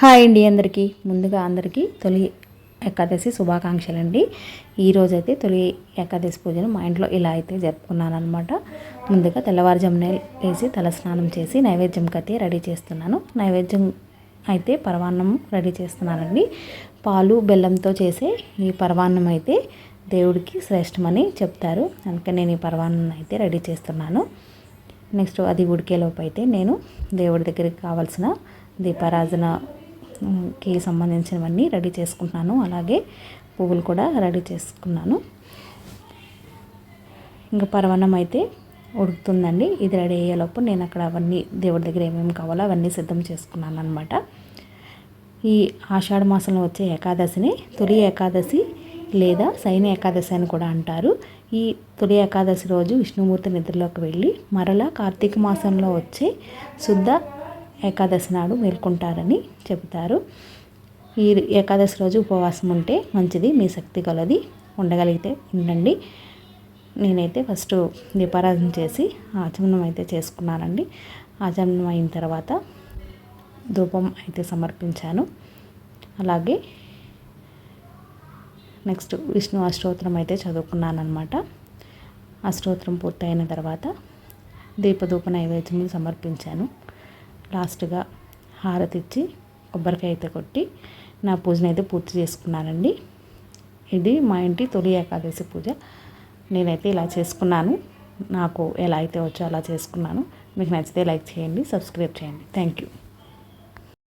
Hi అండి అందరికీ. ముందుగా అందరికీ తొలి ఏకాదశి శుభాకాంక్షలు అండి ఈరోజైతే తొలి ఏకాదశి పూజను మా ఇంట్లో ఇలా అయితే జరుపుకున్నాను అనమాట ముందుగా తెల్లవారుజామున వేసి తలస్నానం చేసి నైవేద్యంకి అయితే రెడీ చేస్తున్నాను. నైవేద్యం అయితే పరమాన్నం రెడీ చేస్తున్నానండి. పాలు బెల్లంతో చేసే ఈ పరమాన్నం అయితే దేవుడికి శ్రేష్టమని చెప్తారు. అందుకని నేను ఈ పరమాన్నం అయితే రెడీ చేస్తున్నాను. నెక్స్ట్ అది ఉడికేలోపు అయితే నేను దేవుడి దగ్గరికి కావాల్సిన కి సంబంధించినవన్నీ రెడీ చేసుకుంటున్నాను. అలాగే పువ్వులు కూడా రెడీ చేసుకున్నాను. ఇంకా పరవన్నం అయితే ఉడుకుతుందండి. ఇది రెడీ అయ్యేలోపు నేను అక్కడ అవన్నీ దేవుడి దగ్గర ఏమేమి కావాలో అవన్నీ సిద్ధం చేసుకున్నాను అనమాట ఈ ఆషాఢ మాసంలో వచ్చే ఏకాదశిని తొలి ఏకాదశి లేదా సైన ఏకాదశి అని కూడా అంటారు. ఈ తొలి ఏకాదశి రోజు విష్ణుమూర్తి నిద్రలోకి వెళ్ళి మరలా కార్తీక మాసంలో వచ్చే శుద్ధ ఏకాదశి నాడు మేల్కొంటారని చెబుతారు. ఈ ఏకాదశి రోజు ఉపవాసం ఉంటే మంచిది మీ శక్తి కొలది ఉండగలిగితే ఉండండి. నేనైతే ఫస్ట్ దీపారాధన చేసి ఆచమనం అయితే చేసుకున్నానండి. ఆచమనం అయిన తర్వాత ధూపం అయితే సమర్పించాను. అలాగే నెక్స్ట్ విష్ణు అష్టోత్తరం అయితే చదువుకున్నాను అనమాట అష్టోత్తరం పూర్తయిన తర్వాత దీపధూప నైవేద్యం సమర్పించాను. లాస్ట్గా హారతి ఇచ్చి కొబ్బరికాయ అయితే కొట్టి నా పూజను అయితే పూర్తి చేసుకున్నానండి. ఇది మా ఇంటి తొలి ఏకాదశి పూజ. నేనైతే ఇలా చేసుకున్నాను. నాకు ఎలా అయితే వచ్చో అలా చేసుకున్నాను. మీకు నచ్చితే లైక్ చేయండి సబ్స్క్రైబ్ చేయండి. Thank you